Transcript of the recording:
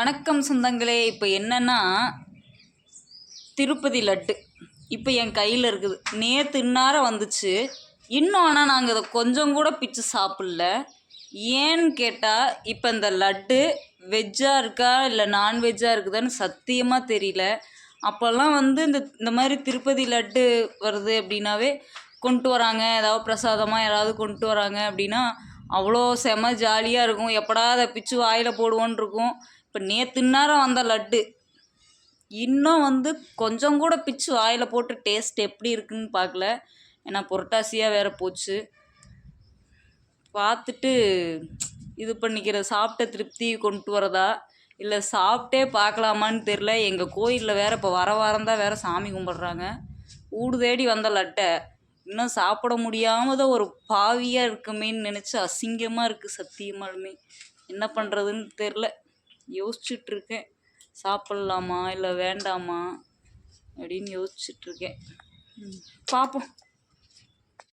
வணக்கம் சொந்தங்களே இப்போ என்னன்னா திருப்பதி லட்டு. இப்போ என் கையில் இருக்குது. நேற்று இன்னார வந்துச்சு. இன்னும் ஆனால் நாங்கள் இதை கொஞ்சம் கூட பிச்சு சாப்பிடல. ஏன்னு கேட்டால் இப்போ இந்த லட்டு வெஜ்ஜாக இருக்கா இல்லை நான்வெஜ்ஜாக இருக்குதான்னு சத்தியமாக தெரியல. அப்போல்லாம் வந்து இந்த இந்த மாதிரி திருப்பதி லட்டு வருது அப்படின்னாவே கொண்டு வராங்க. ஏதாவது பிரசாதமாக யாராவது கொண்டு வராங்க அப்படின்னா அவ்வளோ செம ஜாலியாக இருக்கும். எப்படா அதை பிச்சு வாயில் போடுவோன்னு இருக்கும். இப்போ நேற்று நேரம் வந்த லட்டு. இன்னும் வந்து கொஞ்சம் கூட பிச்சு வாயில் போட்டு டேஸ்ட் எப்படி இருக்குன்னு பார்க்கல. ஏன்னா புரட்டாசியாக வேற போச்சு. பார்த்துட்டு இது பண்ணிக்கிற சாப்பிட்ட திருப்தி கொண்டு வரதா? இல்லை சாப்பிட்டே பார்க்கலாமான்னு தெரில எங்கள் கோயிலில் வேற இப்போ வர வாரம் தான் வேற சாமி கும்பிட்றாங்க. ஊடு தேடி வந்த லட்டை. இன்னும் சாப்பிட முடியாம தான் ஒரு பாவியாக இருக்குமேன்னு நினச்சி அசிங்கமாக இருக்குது சத்தியமாலுமே. என்ன பண்ணுறதுன்னு தெரில யோசிச்சுட்ருக்கேன். சாப்பிட்லாமா? இல்லை வேண்டாமா? அப்படின்னு யோசிச்சுட்ருக்கேன். பார்ப்போம்.